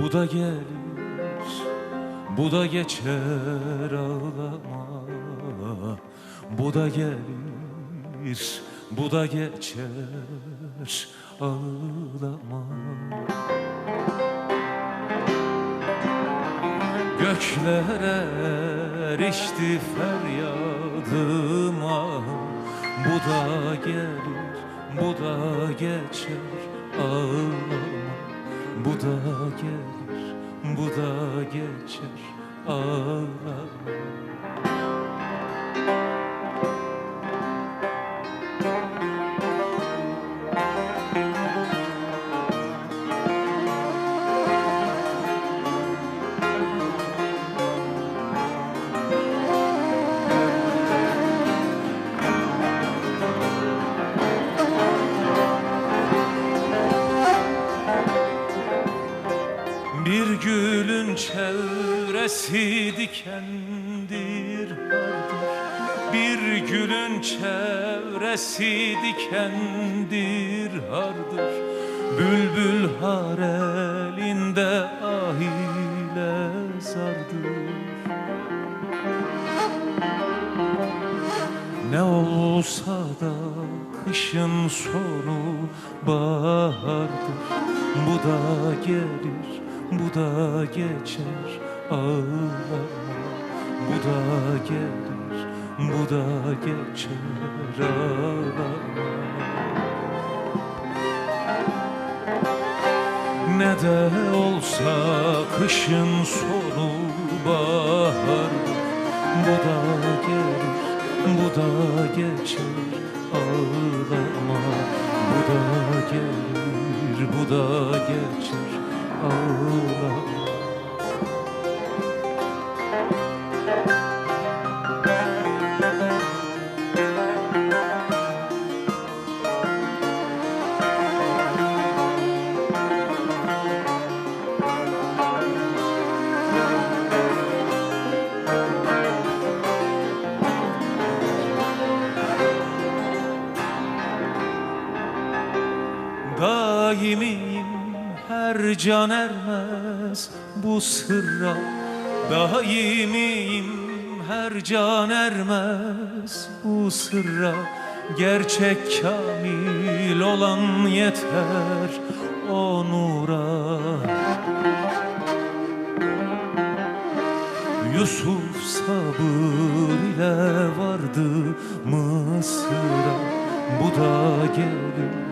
Bu da gelir, bu da geçer ağlama. Bu da gelir, bu da geçer ağlama. Göklere erişti feryadım ahım Bu da gelir, bu da geçer ağlama Bu da gelir, bu da geçer. Ağlama çevresi dikendir. Hardır Bir gülün çevresi dikendir. Hardır Bülbül harelinde ah ile zardır. Ne olsa da kışın sonu bahardır. Bu da gelir, bu da geçer ağlama Bu da gelir, bu da geçer ağlama Ne de olsa kışın sonu bahardır Bu da gelir, bu da geçer ağlama. Bu da gelir, bu da geçer ağlama Daimiyim her can ermez bu sırra. Daimiyim her can ermez bu sırra. Gerçek kamil olan yeter o nura. Yusuf sabır ile vardı Mısır'a. Bu da gelir,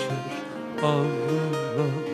ağlama